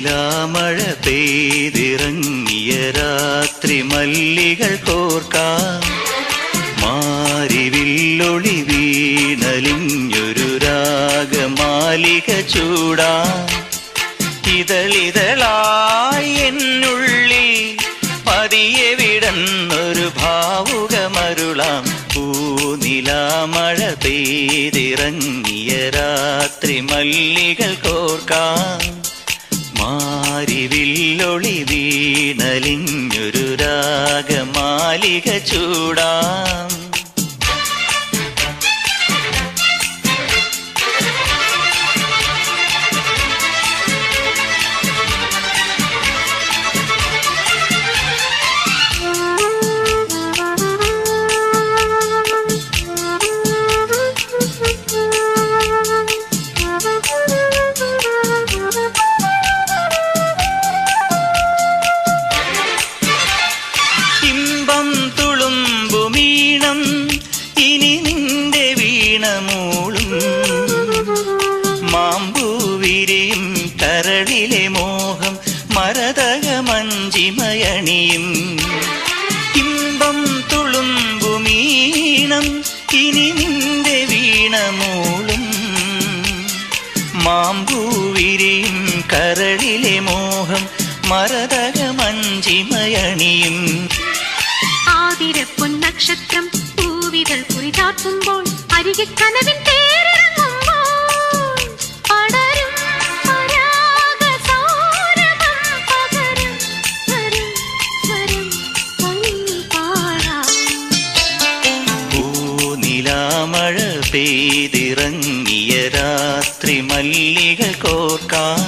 നിലാമഴ പെയ്തിറങ്ങിയ രാത്രി മല്ലികൾ കോർക്കാം മാരിവില്ലൊളി വീണലിഞ്ഞൊരു രാഗമാലിക ചൂടാ. ഇതളിതളായി എന്നുള്ളിൽ പതിയെ വിടന്നൊരു ഭാവുകമരുളാം. പൂനിലാമഴ പെയ്തിറങ്ങിയ രാത്രി മല്ലികൾ കോർക്കാം. മാരിവില്ലൊളി വീണലിഞ്ഞൊരു രാഗമാലിക ചൂടാം. മാമ്പൂവിരിയും കരളിലെ മോഹം മരതകമഞ്ചിമയണിയും ഇമ്പം തുളുമ്പുമീണം ഇനി നിന്റെ വീണമൂളും. മാമ്പൂവിരിയും കരളിലെ മോഹം മരതക മഞ്ചിമയണിയും. ആതിരപ്പൊൻ നക്ഷത്രം പൂവിതൾ കുറിചാത്തുമ്പോൾ അരികെ കനവിൻ പെയ്തിറങ്ങിയ രാത്രി മല്ലിക കോർക്കാം.